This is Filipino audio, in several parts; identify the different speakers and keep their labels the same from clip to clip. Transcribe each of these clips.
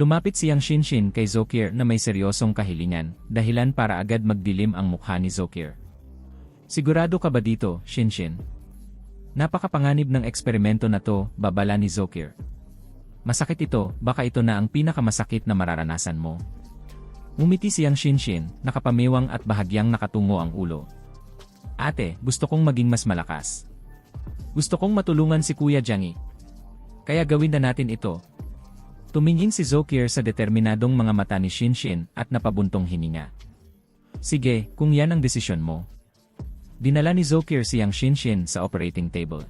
Speaker 1: Lumapit siyang Shinshin kay Zokir na may seryosong kahilingan, dahilan para agad magdilim ang mukha ni Zokir. Sigurado ka ba dito, Shinshin? Napakapanganib ng eksperimento na to, babala ni Zokir. Masakit ito, baka ito na ang pinakamasakit na mararanasan mo. Umiti siyang Shinshin, nakapamiwang at bahagyang nakatungo ang ulo. Ate, gusto kong maging mas malakas. Gusto kong matulungan si Kuya Jangi. Kaya gawin na natin ito. Tumingin si Zokir sa determinadong mga mata ni Shinshin at napabuntong hininga. Sige, kung yan ang desisyon mo. Dinala ni Zokir siyang Shinshin sa operating table.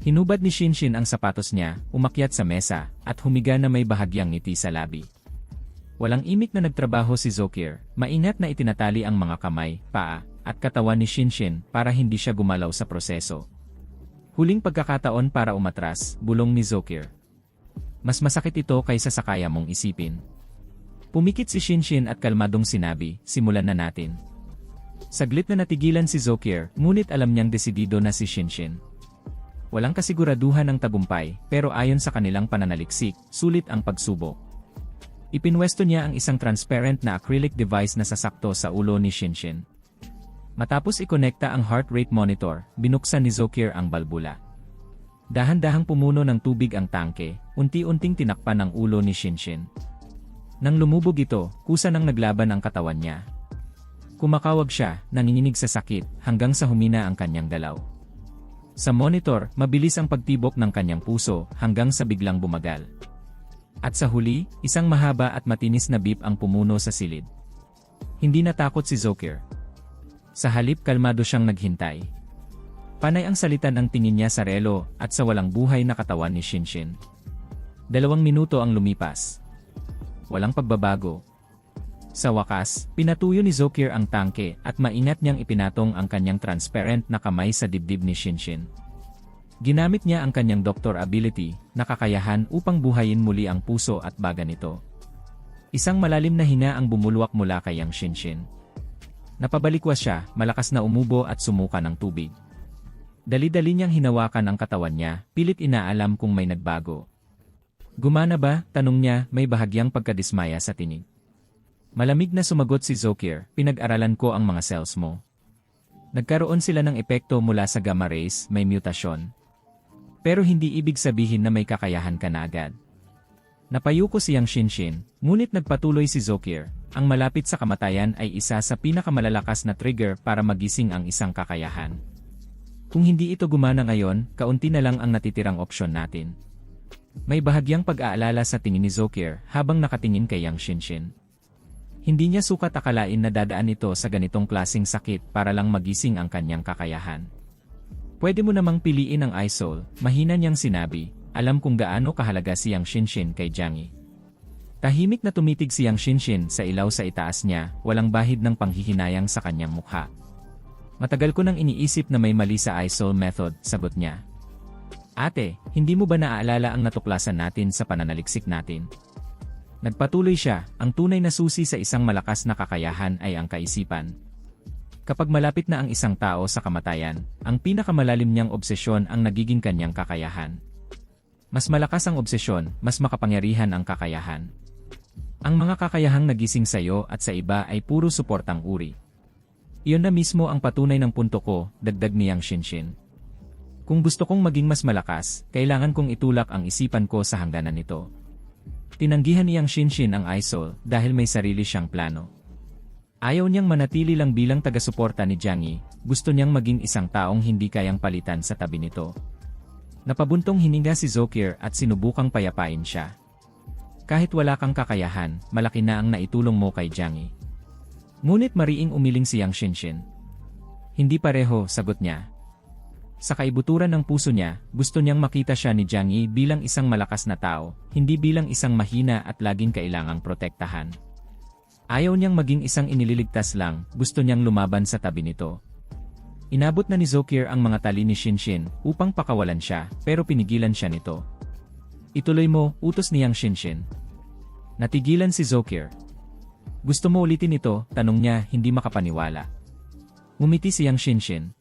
Speaker 1: Hinubad ni Shinshin ang sapatos niya, umakyat sa mesa, at humiga na may bahagyang ngiti sa labi. Walang imik na nagtrabaho si Zokir, maingat na itinatali ang mga kamay, paa, at katawan ni Shinshin para hindi siya gumalaw sa proseso. Huling pagkakataon para umatras, bulong ni Zokir. Mas masakit ito kaysa sa kaya mong isipin. Pumikit si Shinshin at kalmadong sinabi, simulan na natin. Saglit na natigilan si Zokir, ngunit alam niyang desidido na si Shinshin. Walang kasiguraduhan ng tagumpay, pero ayon sa kanilang pananaliksik, sulit ang pagsubok. Ipinwesto niya ang isang transparent na acrylic device na sasakto sa ulo ni Shinshin. Matapos ikonekta ang heart rate monitor, binuksan ni Zokir ang balbula. Dahan-dahang pumuno ng tubig ang tangke, unti-unting tinakpan ang ulo ni Shinshin. Nang lumubog ito, kusa nang naglaban ang katawan niya. Kumakawag siya, nanginginig sa sakit, hanggang sa humina ang kanyang galaw. Sa monitor, mabilis ang pagtibok ng kanyang puso, hanggang sa biglang bumagal. At sa huli, isang mahaba at matinis na beep ang pumuno sa silid. Hindi natakot si Zokir. Sa halip kalmado siyang naghintay. Panay ang salitan ang tingin niya sa relo at sa walang buhay na katawan ni Shinshin. Dalawang minuto ang lumipas. Walang pagbabago. Sa wakas, pinatuyo ni Zokir ang tangke at maingat niyang ipinatong ang kanyang transparent na kamay sa dibdib ni Shinshin. Ginamit niya ang kanyang doctor ability, nakakayahan upang buhayin muli ang puso at baga nito. Isang malalim na hina ang bumulwak mula kay Yang Shinshin. Napabalikwas siya, malakas na umubo at sumuka ng tubig. Dali-dali niyang hinawakan ang katawan niya, pilit inaalam kung may nagbago. Gumana ba? Tanong niya, may bahagyang pagkadismaya sa tinig. Malamig na sumagot si Zokir, pinag-aralan ko ang mga cells mo. Nagkaroon sila ng epekto mula sa gamma rays, may mutasyon. Pero hindi ibig sabihin na may kakayahan ka na agad. Napayuko siyang Shinshin, ngunit nagpatuloy si Zokir, ang malapit sa kamatayan ay isa sa pinakamalalakas na trigger para magising ang isang kakayahan. Kung hindi ito gumana ngayon, kaunti na lang ang natitirang opsyon natin. May bahagyang pag-aalala sa tingin ni Zokir habang nakatingin kay Yang Shinshin. Hindi niya sukat akalain na dadaan ito sa ganitong klasing sakit para lang magising ang kanyang kakayahan. Pwede mo namang piliin ang ISOL, mahina niyang sinabi, alam kung gaano kahalaga si Yang Shinshin kay Jiangyi. Tahimik na tumitig si Yang Shinshin sa ilaw sa itaas niya, walang bahid ng panghihinayang sa kanyang mukha. Matagal ko nang iniisip na may mali sa ISOL method, sagot niya. Ate, hindi mo ba naaalala ang natuklasan natin sa pananaliksik natin? Nagpatuloy siya, ang tunay na susi sa isang malakas na kakayahan ay ang kaisipan. Kapag malapit na ang isang tao sa kamatayan, ang pinakamalalim niyang obsesyon ang nagiging kanyang kakayahan. Mas malakas ang obsesyon, mas makapangyarihan ang kakayahan. Ang mga kakayahang nagising sa iyo at sa iba ay puro suportang uri. Iyon na mismo ang patunay ng punto ko, dagdag niyang Shinshin. Kung gusto kong maging mas malakas, kailangan kong itulak ang isipan ko sa hangganan nito. Tinanggihan niyang Shinshin ang ISOL dahil may sarili siyang plano. Ayaw niyang manatili lang bilang taga-suporta ni Jiangyi, gusto niyang maging isang taong hindi kayang palitan sa tabi nito. Napabuntong hininga si Zokir at sinubukang payapain siya. Kahit wala kang kakayahan, malaki na ang naitulong mo kay Jiangyi. Ngunit mariing umiling si Yang Shinshin. Hindi pareho, sagot niya. Sa kaibuturan ng puso niya, gusto niyang makita siya ni Jiang Yi bilang isang malakas na tao, hindi bilang isang mahina at laging kailangang protektahan. Ayaw niyang maging isang inililigtas lang, gusto niyang lumaban sa tabi nito. Inabot na ni Zokir ang mga tali ni Shinshin upang pakawalan siya, pero pinigilan siya nito. Ituloy mo, utos ni Yang Shinshin. Natigilan si Zokir, gusto mo ulitin ito? Tanong niya, hindi makapaniwala. Ngumiti siyang Shinshin.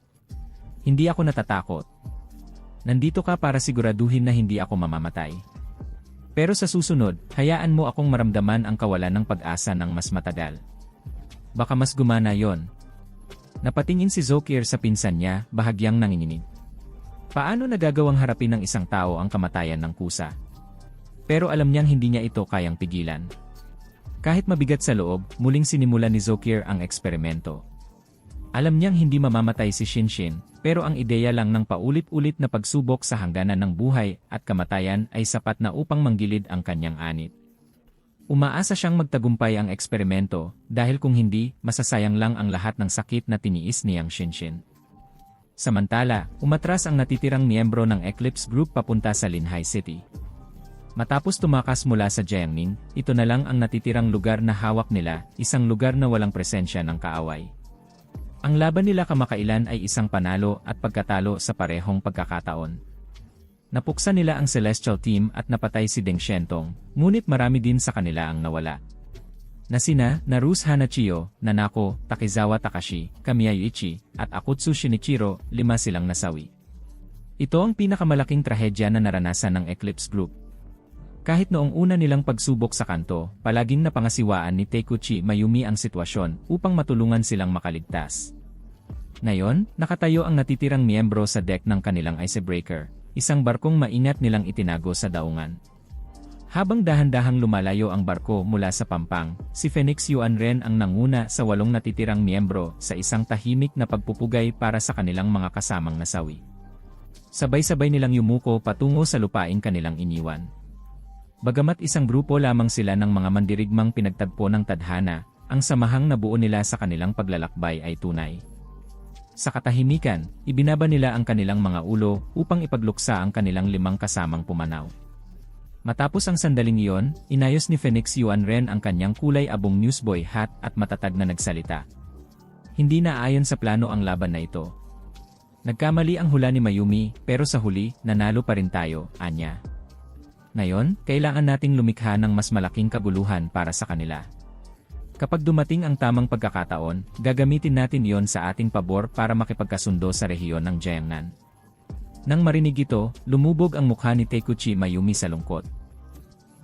Speaker 1: Hindi ako natatakot. Nandito ka para siguraduhin na hindi ako mamamatay. Pero sa susunod, hayaan mo akong maramdaman ang kawalan ng pag-asa ng mas matagal. Baka mas gumana yon. Napatingin si Zokir sa pinsan niya, bahagyang nanginginig. Paano nagagawang harapin ng isang tao ang kamatayan ng kusa? Pero alam niyang hindi niya ito kayang pigilan. Kahit mabigat sa loob, muling sinimulan ni Zokir ang eksperimento. Alam niyang hindi mamamatay si Shinshin, pero ang ideya lang ng paulit-ulit na pagsubok sa hangganan ng buhay at kamatayan ay sapat na upang manggilid ang kanyang anit. Umaasa siyang magtagumpay ang eksperimento dahil kung hindi, masasayang lang ang lahat ng sakit na tiniis niyang Shinshin. Samantala, umatras ang natitirang miyembro ng Eclipse Group papunta sa Linhai City. Matapos tumakas mula sa Jiangning, ito na lang ang natitirang lugar na hawak nila, isang lugar na walang presensya ng kaaway. Ang laban nila kamakailan ay isang panalo at pagkatalo sa parehong pagkakataon. Napuksa nila ang Celestial Team at napatay si Deng Shentong, ngunit marami din sa kanila ang nawala. Nasina, Narus Hanachiyo, Nanako, Takizawa Takashi, Kamiya Yuichi, at Akutsu Shinichiro, lima silang nasawi. Ito ang pinakamalaking trahedya na naranasan ng Eclipse Group. Kahit noong una nilang pagsubok sa kanto, palaging napangasiwaan ni Teikuchi Mayumi ang sitwasyon upang matulungan silang makaligtas. Ngayon, nakatayo ang natitirang miyembro sa deck ng kanilang icebreaker, isang barkong maingat nilang itinago sa daungan. Habang dahan-dahang lumalayo ang barko mula sa pampang, si Phoenix Yuan Ren ang nanguna sa walong natitirang miyembro sa isang tahimik na pagpupugay para sa kanilang mga kasamang nasawi. Sabay-sabay nilang yumuko patungo sa lupain kanilang iniwan. Bagamat isang grupo lamang sila ng mga mandirigmang pinagtagpo ng tadhana, ang samahang nabuo nila sa kanilang paglalakbay ay tunay. Sa katahimikan, ibinaba nila ang kanilang mga ulo upang ipagluksa ang kanilang limang kasamang pumanaw. Matapos ang sandaling iyon, inayos ni Phoenix Yuan Ren ang kanyang kulay abong newsboy hat at matatag na nagsalita. Hindi na ayon sa plano ang laban na ito. Nagkamali ang hula ni Mayumi, pero sa huli, nanalo pa rin tayo, anya. Ngayon, kailangan nating lumikha ng mas malaking kaguluhan para sa kanila. Kapag dumating ang tamang pagkakataon, gagamitin natin yon sa ating pabor para makipagkasundo sa rehiyon ng Jiangnan. Nang marinig ito, lumubog ang mukha ni Teikuchi Mayumi sa lungkot.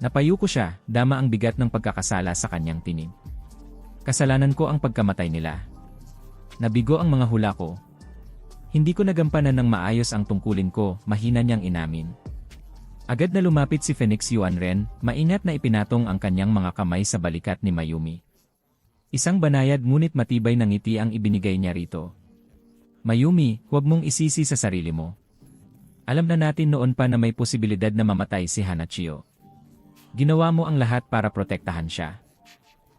Speaker 1: Napayuko siya, dama ang bigat ng pagkakasala sa kanyang tinig. Kasalanan ko ang pagkamatay nila. Nabigo ang mga hula ko. Hindi ko nagampanan ng maayos ang tungkulin ko, mahina niyang inamin. Agad na lumapit si Phoenix Yuan Ren, maingat na ipinatong ang kanyang mga kamay sa balikat ni Mayumi. Isang banayad ngunit matibay na ngiti ang ibinigay niya rito. Mayumi, huwag mong isisi sa sarili mo. Alam na natin noon pa na may posibilidad na mamatay si Hanachio. Ginawa mo ang lahat para protektahan siya.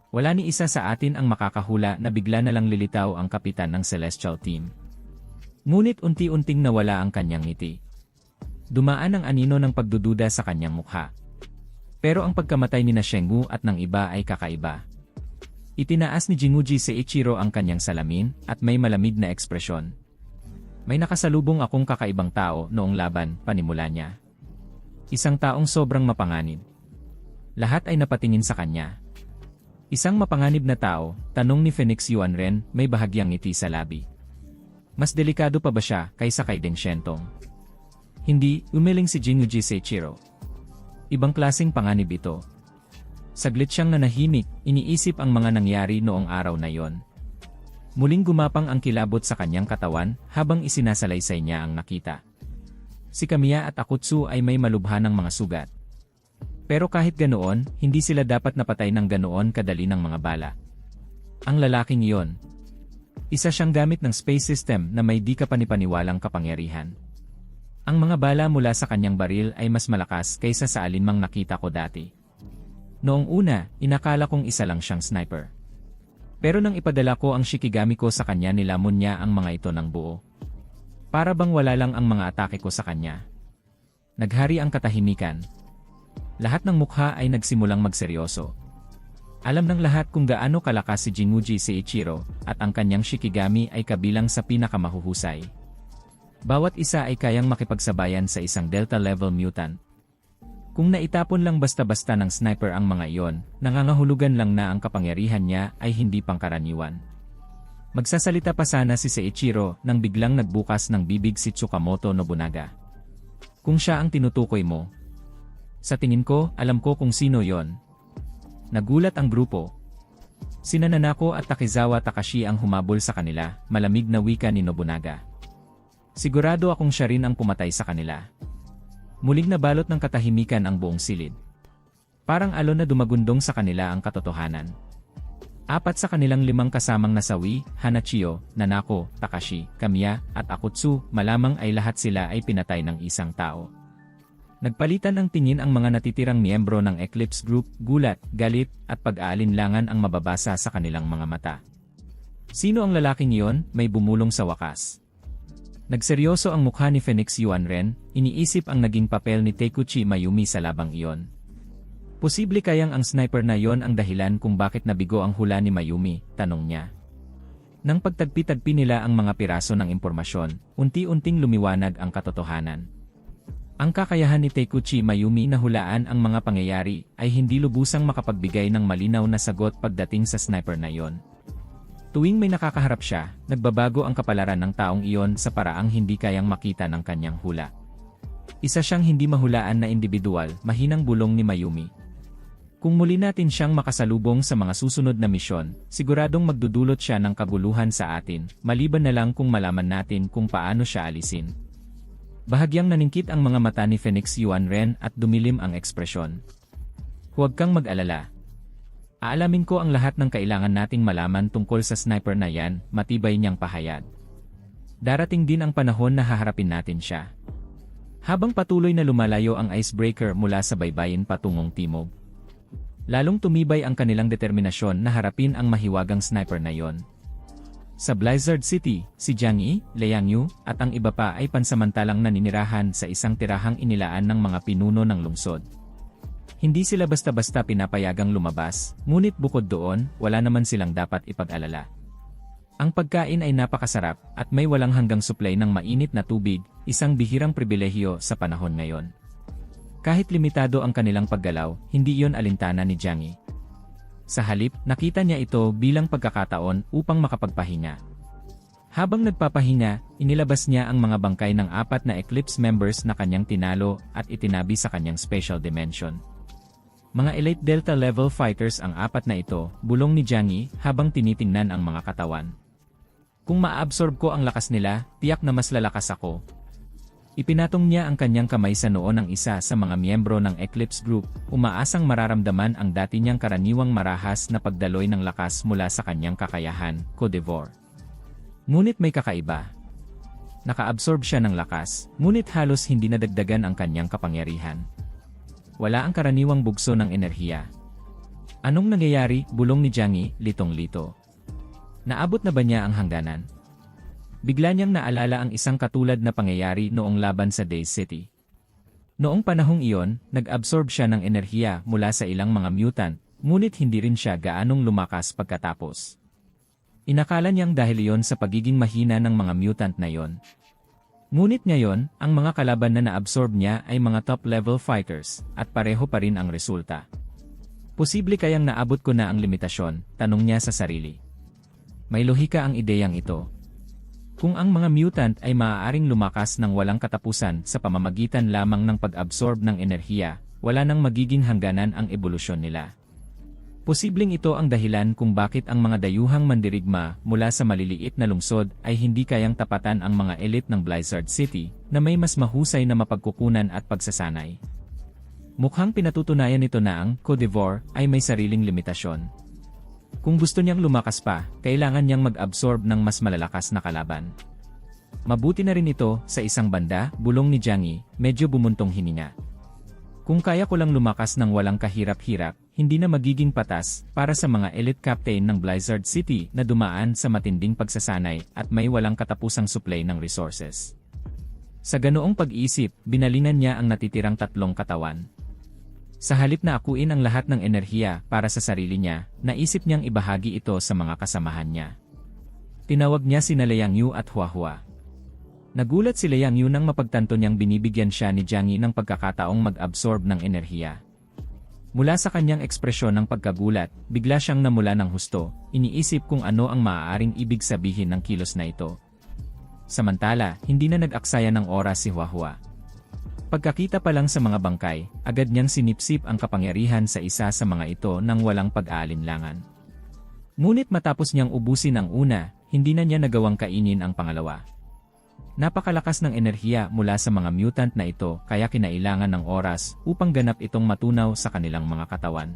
Speaker 1: Wala ni isa sa atin ang makakahula na bigla na lang lilitaw ang kapitan ng Celestial Team. Ngunit unti-unting nawala ang kanyang ngiti. Dumaan ang anino ng pagdududa sa kanyang mukha. Pero ang pagkamatay ni na Shengu at ng iba ay kakaiba. Itinaas ni Jinguji Seiichiro ang kanyang salamin at may malamig na ekspresyon. May nakasalubong akong kakaibang tao noong laban, panimula niya. Isang taong sobrang mapanganib. Lahat ay napatingin sa kanya. Isang mapanganib na tao, tanong ni Phoenix Yuan Ren, may bahagyang ngiti sa labi. Mas delikado pa ba siya kaysa kay Deng Shentong? Hindi, umiling si Jinuji Seichiro. Ibang klasing panganib ito. Saglit siyang nanahimik, iniisip ang mga nangyari noong araw na yon. Muling gumapang ang kilabot sa kanyang katawan habang isinasalaysay niya ang nakita. Si Kamiya at Akutsu ay may malubha ng mga sugat. Pero kahit ganoon, hindi sila dapat napatay ng ganoon kadali ng mga bala. Ang lalaking iyon. Isa siyang gamit ng space system na may di kapanipaniwalang kapangyarihan. Ang mga bala mula sa kanyang baril ay mas malakas kaysa sa alinmang nakita ko dati. Noong una, inakala kong isa lang siyang sniper. Pero nang ipadala ko ang shikigami ko sa kanya nilamon niya ang mga ito ng buo. Para bang wala lang ang mga atake ko sa kanya. Naghari ang katahimikan. Lahat ng mukha ay nagsimulang magseryoso. Alam ng lahat kung gaano kalakas si Jinguji Seiichiro at ang kanyang shikigami ay kabilang sa pinakamahuhusay. Bawat isa ay kayang makipagsabayan sa isang Delta-level mutant kung naitapon lang basta-basta ng sniper ang mga iyon, nangangahulugan lang na ang kapangyarihan niya ay hindi pangkaraniwan. Magsasalita pa sana si Seiichiro nang biglang nagbukas ng bibig si Tsukamoto Nobunaga. Kung siya ang tinutukoy mo, Sa tingin ko, alam ko kung sino yon. Nagulat ang grupo. Sina Nanako at Takizawa Takashi ang humabol sa kanila, malamig na wika ni Nobunaga. Sigurado akong siya rin ang pumatay sa kanila. Muling nabalot ng katahimikan ang buong silid. Parang alon na dumagundong sa kanila ang katotohanan. Apat sa kanilang limang kasamang nasawi, Hanachiyo, Nanako, Takashi, Kamiya, at Akutsu, malamang ay lahat sila ay pinatay ng isang tao. Nagpalitan ng tingin ang mga natitirang miyembro ng Eclipse Group, gulat, galit, at pag-aalinlangan ang mababasa sa kanilang mga mata. Sino ang lalaking iyon, may bumulong sa wakas. Nagseryoso ang mukha ni Phoenix Yuan Ren, iniisip ang naging papel ni Teikuchi Mayumi sa labang iyon. Posible kayang ang sniper na yon ang dahilan kung bakit nabigo ang hula ni Mayumi, tanong niya. Nang pagtagpi-tagpi nila ang mga piraso ng impormasyon, unti-unting lumiwanag ang katotohanan. Ang kakayahan ni Teikuchi Mayumi na hulaan ang mga pangyayari ay hindi lubusang makapagbigay ng malinaw na sagot pagdating sa sniper na yon. Tuwing may nakakaharap siya, nagbabago ang kapalaran ng taong iyon sa paraang hindi kayang makita ng kanyang hula. Isa siyang hindi mahulaan na individual, mahinang bulong ni Mayumi, kung muli natin siyang makasalubong sa mga susunod na misyon, siguradong magdudulot siya ng kaguluhan sa atin, maliban na lang kung malaman natin kung paano siya alisin. Bahagyang naningkit ang mga mata ni Phoenix Yuan Ren at dumilim ang ekspresyon. Huwag kang mag-alala. Aalamin ko ang lahat ng kailangan nating malaman tungkol sa sniper na yan, matibay niyang pahayag. Darating din ang panahon na haharapin natin siya. Habang patuloy na lumalayo ang icebreaker mula sa baybayin patungong timog, lalong tumibay ang kanilang determinasyon na harapin ang mahiwagang sniper na yon. Sa Blizzard City, si Jiang Yi, Liang Yu, at ang iba pa ay pansamantalang naninirahan sa isang tirahang inilaan ng mga pinuno ng lungsod. Hindi sila basta-basta pinapayagang lumabas, ngunit bukod doon, wala naman silang dapat ipag-alala. Ang pagkain ay napakasarap at may walang hanggang supply ng mainit na tubig, isang bihirang pribilehiyo sa panahon ngayon. Kahit limitado ang kanilang paggalaw, hindi iyon alintana ni Jiang Yi. Sa halip, nakita niya ito bilang pagkakataon upang makapagpahinga. Habang nagpapahinga, inilabas niya ang mga bangkay ng apat na Eclipse members na kanyang tinalo at itinabi sa kanyang special dimension. Mga Elite Delta level fighters ang apat na ito, bulong ni Jiang Yi habang tinitingnan ang mga katawan. Kung maabsorb ko ang lakas nila, tiyak na mas lalakas ako, Ipinatong niya ang kanyang kamay sa noo ng isa sa mga miyembro ng Eclipse Group, umaasang mararamdaman ang dati niyang karaniwang marahas na pagdaloy ng lakas mula sa kanyang kakayahan, Codevor. Ngunit may kakaiba. Nakaabsorb siya ng lakas, ngunit halos hindi nadagdagan ang kanyang kapangyarihan. Wala ang karaniwang bugso ng enerhiya. Anong nangyayari, bulong ni Jiang litong-lito. Naabot na ba niya ang hangganan? Bigla niyang naalala ang isang katulad na pangyayari noong laban sa Day City. Noong panahong iyon, nag-absorb siya ng enerhiya mula sa ilang mga mutant, ngunit hindi rin siya gaanong lumakas pagkatapos. Inakala niyang dahil iyon sa pagiging mahina ng mga mutant na iyon. Ngunit ngayon, ang mga kalaban na naabsorb niya ay mga top-level fighters, at pareho pa rin ang resulta. Posible kayang naabot ko na ang limitasyon, tanong niya sa sarili. May lohika ang ideyang ito, kung ang mga mutant ay maaaring lumakas ng walang katapusan sa pamamagitan lamang ng pag-absorb ng enerhiya, wala nang magiging hangganan ang ebolusyon nila. Posibleng ito ang dahilan kung bakit ang mga dayuhang mandirigma mula sa maliliit na lungsod ay hindi kayang tapatan ang mga elite ng Blizzard City na may mas mahusay na mapagkukunan at pagsasanay. Mukhang pinatutunayan nito na ang Codivore ay may sariling limitasyon. Kung gusto niyang lumakas pa, kailangan niyang mag-absorb ng mas malalakas na kalaban. Mabuti na rin ito, sa isang banda, bulong ni Jiang Yi, medyo bumuntong hininga. Kung kaya ko lang lumakas ng walang kahirap-hirap, hindi na magiging patas para sa mga elite captain ng Blizzard City na dumaan sa matinding pagsasanay at may walang katapusang supply ng resources. Sa ganoong pag-iisip, binalingan niya ang natitirang tatlong katawan. Sa halip na akuin ang lahat ng enerhiya para sa sarili niya, naisip niyang ibahagi ito sa mga kasamahan niya. Tinawag niya si Liang Yu at Huahua. Nagulat si Liang Yu nang mapagtanto niyang binibigyan siya ni Jiang Yi ng pagkakataong mag-absorb ng enerhiya. Mula sa kanyang ekspresyon ng pagkagulat, bigla siyang namula ng husto, iniisip kung ano ang maaaring ibig sabihin ng kilos na ito. Samantala, hindi na nag-aksaya ng oras si Huahua. Pagkakita pa lang sa mga bangkay, agad niyang sinipsip ang kapangyarihan sa isa sa mga ito nang walang pag-aalinlangan. Ngunit matapos niyang ubusin ang una, hindi na niya nagawang kainin ang pangalawa. Napakalakas ng enerhiya mula sa mga mutant na ito kaya kinailangan ng oras upang ganap itong matunaw sa kanilang mga katawan.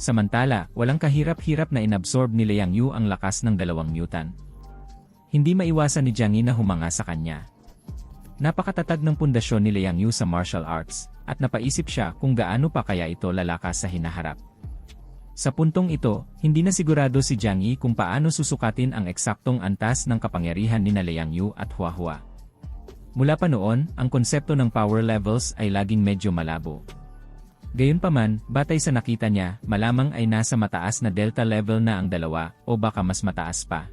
Speaker 1: Samantala, walang kahirap-hirap na inabsorb ni Liang Yu ang lakas ng dalawang mutant. Hindi maiwasan ni Jiang Yi na humanga sa kanya. Napakatatag ng pundasyon ni Liang Yu sa martial arts, at napaisip siya kung gaano pa kaya ito lalakas sa hinaharap. Sa puntong ito, hindi na sigurado si Jiang Yi kung paano susukatin ang eksaktong antas ng kapangyarihan ni Liang Yu at Hua Hua. Mula pa noon, ang konsepto ng power levels ay laging medyo malabo. Gayunpaman, batay sa nakita niya, malamang ay nasa mataas na delta level na ang dalawa o baka mas mataas pa.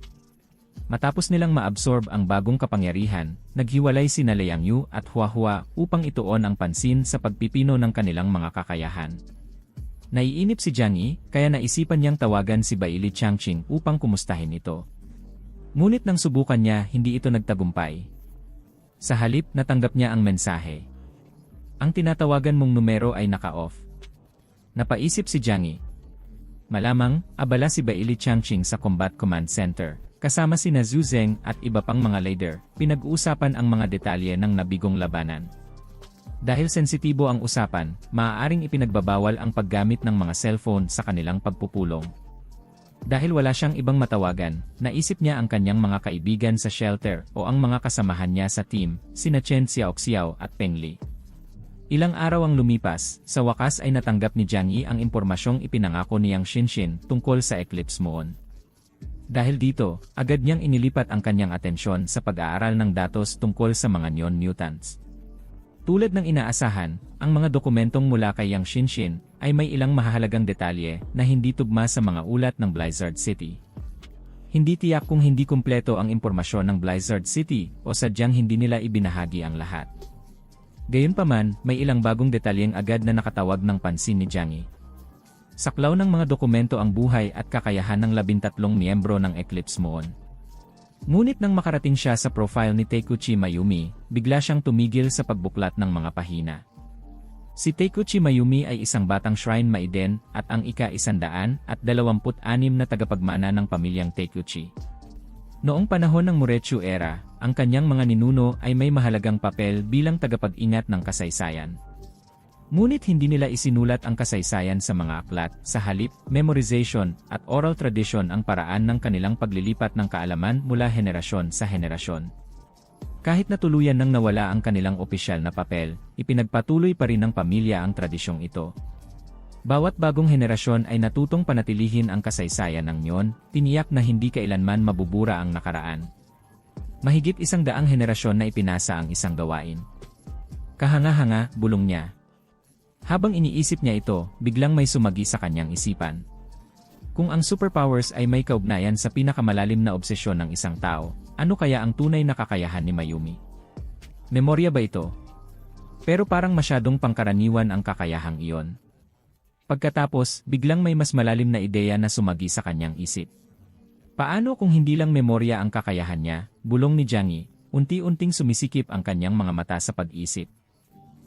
Speaker 1: Matapos nilang maabsorb ang bagong kapangyarihan, naghiwalay si Liang Yu at Hua Hua upang ituon ang pansin sa pagpipino ng kanilang mga kakayahan. Naiinip si Yi, kaya naisipan niyang tawagan si Baili Changqing upang kumustahin ito. Ngunit nang subukan niya, hindi ito nagtagumpay. Sa halip, natanggap niya ang mensahe. Ang tinatawagan mong numero ay naka-off. Napaisip si Yi. Malamang, abala si Baili Changqing sa Combat Command Center. Kasama si Zeng at iba pang mga leader, pinag-uusapan ang mga detalye ng nabigong labanan. Dahil sensitibo ang usapan, maaaring ipinagbabawal ang paggamit ng mga cellphone sa kanilang pagpupulong. Dahil wala siyang ibang matawagan, naisip niya ang kanyang mga kaibigan sa shelter o ang mga kasamahan niya sa team, sina Chen Xiaoxiao at Peng Li. Ilang araw ang lumipas, sa wakas ay natanggap ni Jiang Yi ang impormasyong ipinangako ni Yang Xinshin tungkol sa Eclipse Moon. Dahil dito, agad niyang inilipat ang kanyang atensyon sa pag-aaral ng datos tungkol sa mga neon mutants. Tulad ng inaasahan, ang mga dokumentong mula kay Yang Shinshin ay may ilang mahalagang detalye na hindi tugma sa mga ulat ng Blizzard City. Hindi tiyak kung hindi kumpleto ang impormasyon ng Blizzard City o sadyang hindi nila ibinahagi ang lahat. Gayunpaman, may ilang bagong detalyeng agad na nakatawag ng pansin ni Jiang Yi. Saklaw ng mga dokumento ang buhay at kakayahan ng labintatlong miyembro ng Eclipse Moon. Ngunit nang makarating siya sa profile ni Teikuchi Mayumi, bigla siyang tumigil sa pagbuklat ng mga pahina. Si Teikuchi Mayumi ay isang batang shrine maiden at ang ika-isandaan at dalawamput anim na tagapagmana ng pamilyang Teikuchi. Noong panahon ng Murechu era, ang kanyang mga ninuno ay may mahalagang papel bilang tagapag-ingat ng kasaysayan. Ngunit hindi nila isinulat ang kasaysayan sa mga aklat, sa halip, memorization, at oral tradition ang paraan ng kanilang paglilipat ng kaalaman mula henerasyon sa henerasyon. Kahit na tuluyan nang nawala ang kanilang opisyal na papel, ipinagpatuloy pa rin ng pamilya ang tradisyong ito. Bawat bagong henerasyon ay natutong panatilihin ang kasaysayan ng nyon, tiniyak na hindi kailanman mabubura ang nakaraan. Mahigit isang daang henerasyon na ipinasa ang isang gawain. Kahanga-hanga, bulong niya, habang iniisip niya ito, biglang may sumagi sa kanyang isipan. Kung ang superpowers ay may kaugnayan sa pinakamalalim na obsesyon ng isang tao, ano kaya ang tunay na kakayahan ni Mayumi? Memorya ba ito? Pero parang masyadong pangkaraniwan ang kakayahang iyon. Pagkatapos, biglang may mas malalim na ideya na sumagi sa kanyang isip. Paano kung hindi lang memorya ang kakayahan niya, bulong ni Jiang Yi, unti-unting sumisikip ang kanyang mga mata sa pag-isip.